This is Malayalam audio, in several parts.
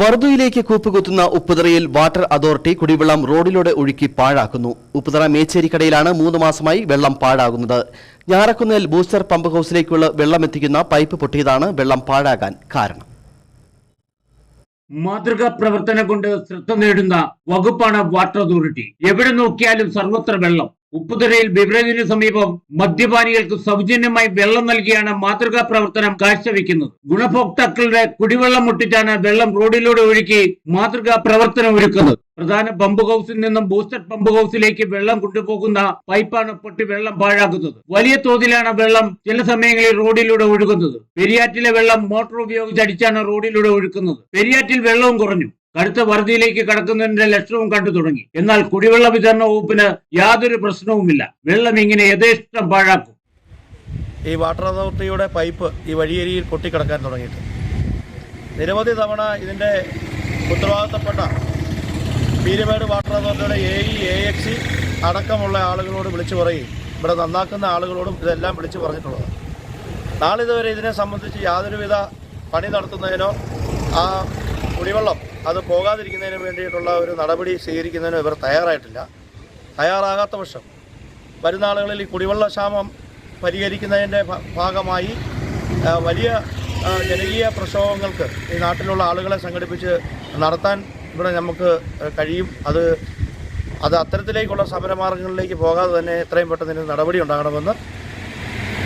വറുതുയിലേക്ക് കൂപ്പുകുത്തുന്ന ഉപ്പുതറയിൽ വാട്ടർ അതോറിറ്റി കുടിവെള്ളം റോഡിലൂടെ ഒഴുക്കി പാഴാക്കുന്നു. ഉപ്പുതറ മേച്ചേരിക്കടയിലാണ് മൂന്ന് മാസമായി വെള്ളം പാഴാകുന്നത്. ഞാറക്കുന്നേൽ ബൂസ്റ്റർ പമ്പ് ഹൗസിലേക്കുള്ള വെള്ളം എത്തിക്കുന്ന പൈപ്പ് പൊട്ടിയതാണ് വെള്ളം പാഴാകാൻ കാരണം. മാതൃകാ പ്രവർത്തനം കൊണ്ട് ശ്രദ്ധ നേടുന്ന വകുപ്പാണ് വാട്ടർ അതോറിറ്റി. എവിടെ നോക്കിയാലും സർവത്ര വെള്ളം. ഉപ്പുതരയിൽ ബിവറേജിന് സമീപം മദ്യപാനികൾക്ക് സൗജന്യമായി വെള്ളം നൽകിയാണ് മാതൃകാ പ്രവർത്തനം കാഴ്ചവെക്കുന്നത്. ഗുണഭോക്താക്കളുടെ കുടിവെള്ളം മുട്ടിച്ചാണ് വെള്ളം റോഡിലൂടെ ഒഴുക്കി മാതൃകാ പ്രവർത്തനം ഒരുക്കുന്നത്. പ്രധാന പമ്പ് ഹൗസിൽ നിന്നും ബൂസ്റ്റർ പമ്പ് ഹൌസിലേക്ക് വെള്ളം കൊണ്ടുപോകുന്ന പൈപ്പാണ് പൊട്ടി വെള്ളം പാഴാക്കുന്നത്. വലിയ തോതിലാണ് വെള്ളം ചില സമയങ്ങളിൽ റോഡിലൂടെ ഒഴുകുന്നത്. പെരിയാറ്റിലെ വെള്ളം മോട്ടോർ ഉപയോഗിച്ച് അടിച്ചാണ് റോഡിലൂടെ ഒഴുക്കുന്നത്. പെരിയാറ്റിൽ വെള്ളവും കുറഞ്ഞു. കടുത്ത വറുതിയിലേക്ക് കടക്കുന്നതിന്റെ ലക്ഷണവും കണ്ടു തുടങ്ങി. എന്നാൽ കുടിവെള്ള വിതരണ വകുപ്പിന് യാതൊരു പ്രശ്നവുമില്ല. വെള്ളം ഇങ്ങനെ യഥേഷ്ടം പാഴാക്കും. ഈ വാട്ടർ അതോറിറ്റിയുടെ പൈപ്പ് ഈ വഴിയരിയിൽ പൊട്ടിക്കിടക്കാൻ തുടങ്ങിയിട്ട്. നിരവധി തവണ ഇതിന്റെ ഉത്തരവാദിത്തപ്പെട്ട പീരുമേട് വാട്ടർ അതോറിറ്റിയുടെ എ ഇ എ എക്സി അടക്കമുള്ള ആളുകളോട് വിളിച്ചു പറയും. ഇവിടെ നന്നാക്കുന്ന ആളുകളോടും ഇതെല്ലാം വിളിച്ചു പറഞ്ഞിട്ടുള്ളത് നാളിതുവരെ ഇതിനെ സംബന്ധിച്ച് യാതൊരുവിധ പണി നടത്തുന്നതിനോ ആ കുടിവെള്ളം അത് പോകാതിരിക്കുന്നതിന് വേണ്ടിയിട്ടുള്ള ഒരു നടപടി സ്വീകരിക്കുന്നതിന് ഇവർ തയ്യാറായിട്ടില്ല. തയ്യാറാകാത്ത പക്ഷം വരുന്ന ആളുകളിൽ ഈ കുടിവെള്ള ക്ഷാമം പരിഹരിക്കുന്നതിന്റെ ഭാഗമായി വലിയ ജനകീയ പ്രക്ഷോഭങ്ങൾക്ക് ഈ നാട്ടിലുള്ള ആളുകളെ സംഘടിപ്പിച്ച് നടത്താൻ ഇവിടെ നമുക്ക് കഴിയും. അത് അത് അത്തരത്തിലേക്കുള്ള സമരമാർഗങ്ങളിലേക്ക് പോകാതെ തന്നെ എത്രയും പെട്ടെന്ന് നടപടി ഉണ്ടാകണമെന്ന്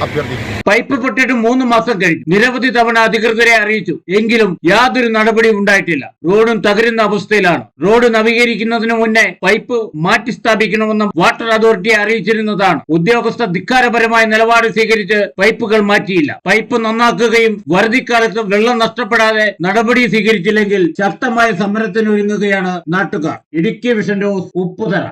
അഭ്യർത്ഥിക്കുന്നു. പൈപ്പ് പൊട്ടിട്ട് മൂന്ന് മാസം കഴിഞ്ഞു നിരവധി തവണ അധികൃതരെ അറിയിച്ചു. എങ്കിലും യാതൊരു നടപടിയും ഉണ്ടായിട്ടില്ല. റോഡും തകരുന്ന അവസ്ഥയിലാണ്. റോഡ് നവീകരിക്കുന്നതിന് മുന്നേ പൈപ്പ് മാറ്റി സ്ഥാപിക്കണമെന്നും വാട്ടർ അതോറിറ്റിയെ അറിയിച്ചിരുന്നതാണ്. ഉദ്യോഗസ്ഥ ധിക്കാരപരമായ നിലപാട് സ്വീകരിച്ച് പൈപ്പുകൾ മാറ്റിയില്ല. പൈപ്പ് നന്നാക്കുകയും വറുതിക്കാലത്ത് വെള്ളം നഷ്ടപ്പെടാതെ നടപടി സ്വീകരിച്ചില്ലെങ്കിൽ ശക്തമായ സമരത്തിനൊരുങ്ങുകയാണ് നാട്ടുകാർ. Idukki vision news Upputhara.